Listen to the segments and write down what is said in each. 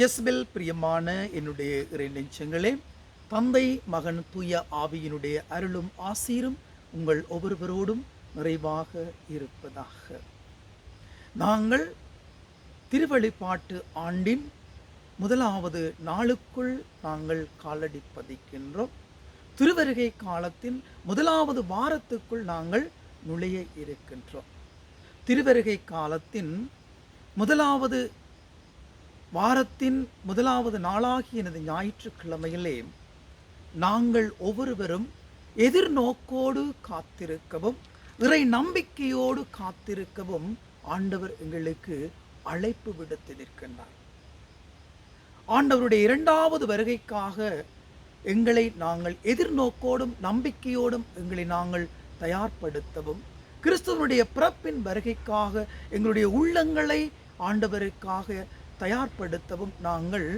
ஜெஸ்பெல் பிரியமான என்னுடைய இறை நெஞ்சங்களே தந்தை மகன் தூய ஆவியினுடைய அருளும் ஆசீரும் உங்கள் ஒவ்வொருவரோடும் நிறைவாக இருப்பதாக. நாங்கள் திருவழிபாட்டு ஆண்டின் முதலாவது நாளுக்குள் நாங்கள் காலடி பதிக்கின்றோம். திருவருகை காலத்தின் முதலாவது வாரத்துக்குள் நாங்கள் நுழைய இருக்கின்றோம். திருவருகை காலத்தின் முதலாவது வாரத்தின் முதலாவது நாளாகிய எனது ஞாயிற்றுக்கிழமையிலே நாங்கள் ஒவ்வொருவரும் எதிர்நோக்கோடு காத்திருக்கவும் இறை நம்பிக்கையோடு காத்திருக்கவும் ஆண்டவர் எங்களுக்கு அழைப்பு விடுத்து நிற்கின்றார். ஆண்டவருடைய இரண்டாவது வருகைக்காக எங்களை நாங்கள் எதிர்நோக்கோடும் நம்பிக்கையோடும் எங்களை நாங்கள் தயார்படுத்தவும் கிறிஸ்துவனுடைய பிறப்பின் வருகைக்காக எங்களுடைய உள்ளங்களை ஆண்டவருக்காக தயார்படுத்தவும் நாங்கள்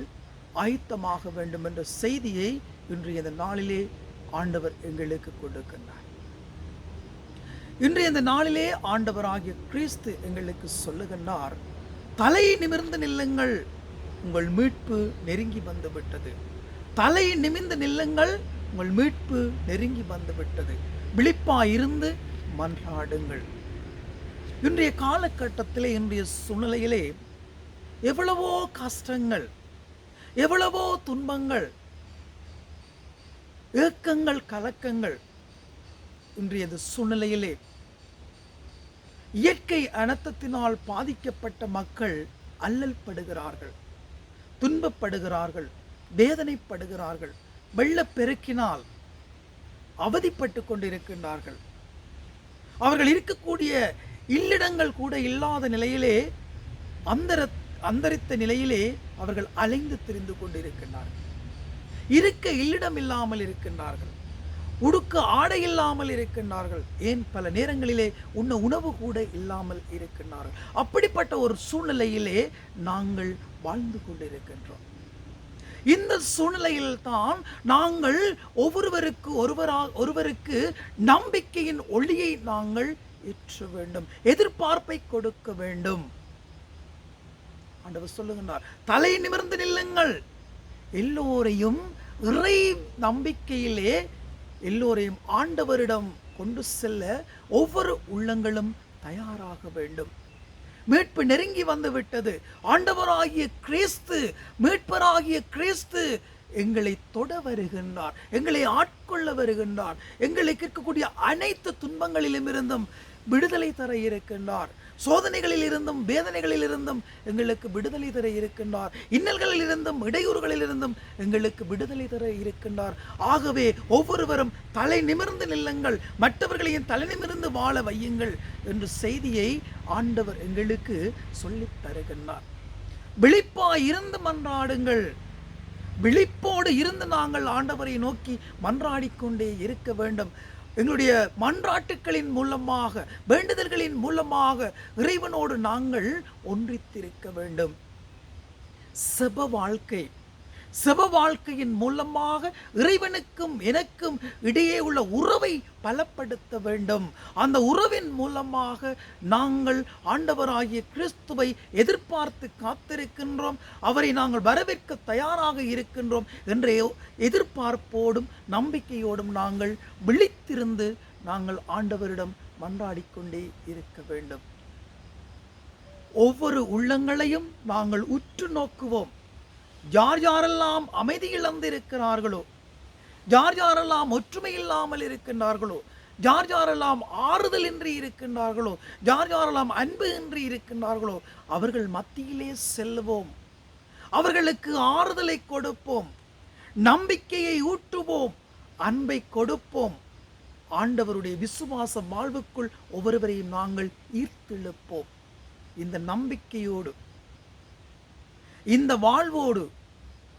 ஆயத்தமாக வேண்டும் என்ற செய்தியை இன்றைய இந்த நாளிலே ஆண்டவர் எங்களுக்கு கொடுக்கின்றார். இன்றைய இந்த நாளிலே ஆண்டவராகிய கிறிஸ்து எங்களுக்கு சொல்லுகின்றார் தலை நிமிர்ந்து நில்லுங்கள் உங்கள் மீட்பு நெருங்கி வந்துவிட்டது. தலை நிமிர்ந்து நில்லுங்கள் உங்கள் மீட்பு நெருங்கி வந்து விட்டது இருந்து மன்றாடுங்கள். இன்றைய காலகட்டத்திலே இன்றைய சூழ்நிலையிலே எவ்வளவோ கஷ்டங்கள் எவ்வளவோ துன்பங்கள் ஏக்கங்கள் கலக்கங்கள் இன்றையது சூழ்நிலையிலே. இயற்கை அனர்த்தத்தினால் பாதிக்கப்பட்ட மக்கள் அல்லல் படுகிறார்கள் துன்பப்படுகிறார்கள் வேதனைப்படுகிறார்கள் வெள்ளப்பெருக்கினால் அவதிப்பட்டு கொண்டிருக்கின்றார்கள். அவர்கள் இருக்கக்கூடிய இல்லிடங்கள் கூட இல்லாத நிலையிலே அந்தர அந்தரித்த நிலையிலே அவர்கள் அலைந்து திரிந்து கொண்டிருக்கின்றார்கள். இருக்க இல்லிடம் இல்லாமல் இருக்கின்றார்கள். உடுக்க ஆடை இல்லாமல் இருக்கின்றார்கள். ஏன் பல நேரங்களிலே உண்ண உணவு கூட இல்லாமல் இருக்கின்றார்கள். அப்படிப்பட்ட ஒரு சூழ்நிலையிலே நாங்கள் வாழ்ந்து கொண்டிருக்கின்றோம். இந்த சூழ்நிலையில் தான் நாங்கள் ஒவ்வொருவருக்கு ஒருவரா ஒருவருக்கு நம்பிக்கையின் ஒளியை நாங்கள் ஏற்ற வேண்டும். எதிர்பார்ப்பை கொடுக்க வேண்டும். ஆண்டவர் சொல்லுகின்றார் தலை நிமிர்ந்து நில்லுங்கள். எல்லோரையும் இறை நம்பிக்கையிலே எல்லோரையும் ஆண்டவரிடம் கொண்டு செல்ல ஒவ்வொரு உள்ளங்களும் தயாராக வேண்டும். மீட்பு நெருங்கி வந்து விட்டது. ஆண்டவராகிய கிறிஸ்து மீட்பராகிய கிறிஸ்து எங்களை தொட வருகின்றார் எங்களை ஆட்கொள்ள வருகின்றார் எங்களுக்கு இருக்கக்கூடிய அனைத்து துன்பங்களிலும் இருந்தும் விடுதலை தர இருக்கின்றார். சோதனைகளில் இருந்தும் வேதனைகளில் இருந்தும் எங்களுக்கு விடுதலை தர இருக்கின்றார். இன்னல்களில் இருந்தும் இடையூறுகளில் இருந்தும் எங்களுக்கு விடுதலை தர இருக்கின்றார். ஆகவே ஒவ்வொருவரும் தலை நிமிர்ந்து நில்லுங்கள். மற்றவர்களையும் தலை நிமிர்ந்து வாழ வையுங்கள் என்ற செய்தியை ஆண்டவர் எங்களுக்கு சொல்லித் தருகின்றார். விழிப்பாய் இருந்து மன்றாடுங்கள். விழிப்போடு இருந்து நாங்கள் ஆண்டவரை நோக்கி மன்றாடிக்கொண்டே இருக்க வேண்டும். எங்களுடைய மன்றாட்டுக்களின் மூலமாக வேண்டுதல்களின் மூலமாக இறைவனோடு நாங்கள் ஒன்றித்திருக்க வேண்டும். செப வாழ்க்கை. செப வாழ்க்கையின் மூலமாக இறைவனுக்கும் எனக்கும் இடையே உள்ள உறவை பலப்படுத்த வேண்டும். அந்த உறவின் மூலமாக நாங்கள் ஆண்டவராகிய கிறிஸ்துவை எதிர்பார்த்து காத்திருக்கின்றோம். அவரை நாங்கள் வரவேற்க தயாராக இருக்கின்றோம் என்ற எதிர்பார்ப்போடும் நம்பிக்கையோடும் நாங்கள் விழித்திருந்து நாங்கள் ஆண்டவரிடம் மன்றாடிக்கொண்டே இருக்க வேண்டும். ஒவ்வொரு உள்ளங்களையும் நாங்கள் உற்று நோக்குவோம். யார் யாரெல்லாம் அமைதி இழந்திருக்கிறார்களோ யார் யாரெல்லாம் ஒற்றுமை இல்லாமல் இருக்கின்றார்களோ யார் யாரெல்லாம் ஆறுதல் இன்றி இருக்கின்றார்களோ யார் யாரெல்லாம் அன்பு இன்றி இருக்கின்றார்களோ அவர்கள் மத்தியிலே செல்லுவோம் அவர்களுக்கு ஆறுதலை கொடுப்போம். நம்பிக்கையை ஊட்டுவோம். அன்பை கொடுப்போம். ஆண்டவருடைய விசுவாச வாழ்வுக்குள் ஒவ்வொருவரையும் நாங்கள் ஈர்த்தெழுப்போம். இந்த நம்பிக்கையோடு இந்த வாழ்வோடு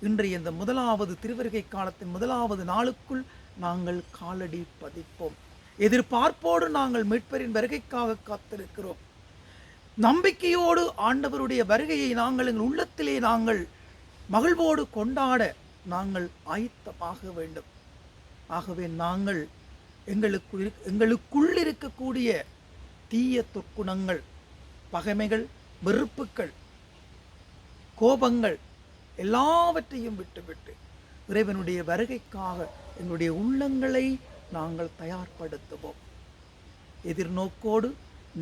இன்றைய இந்த முதலாவது திருவருகை காலத்தின் முதலாவது நாளுக்குள் நாங்கள் காலடி பதிப்போம். எதிர்பார்ப்போடு நாங்கள் மீட்பரின் வருகைக்காக காத்திருக்கிறோம். நம்பிக்கையோடு ஆண்டவருடைய வருகையை நாங்கள் எங்கள் உள்ளத்திலே நாங்கள் மகிழ்வோடு கொண்டாட நாங்கள் ஆயத்தமாக வேண்டும். ஆகவே நாங்கள் எங்களுக்கு எங்களுக்குள் இருக்கக்கூடிய தீய துர்க்குணங்கள் பகைமைகள் வெறுப்புக்கள் கோபங்கள் எல்லாவற்றையும் விட்டுவிட்டு இறைவனுடைய வருகைக்காக எங்களுடைய உள்ளங்களை நாங்கள் தயார்படுத்துவோம். எதிர்நோக்கோடு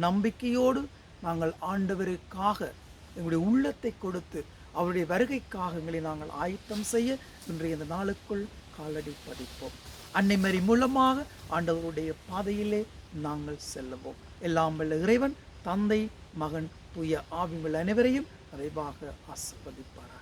நம்பிக்கையோடு நாங்கள் ஆண்டவருக்காக எங்களுடைய உள்ளத்தை கொடுத்து அவருடைய வருகைக்காக எங்களை நாங்கள் ஆயத்தம் செய்ய இன்றைய இந்த நாளுக்குள் காலடி பதிப்போம். அன்னைமரி மூலமாக ஆண்டவருடைய பாதையிலே நாங்கள் செல்லுவோம். எல்லாம் வல்ல இறைவன் தந்தை மகன் தூய ஆவிங்கள் அனைவரையும் நிறைவாக ஆசிர்வதிப்பார்கள்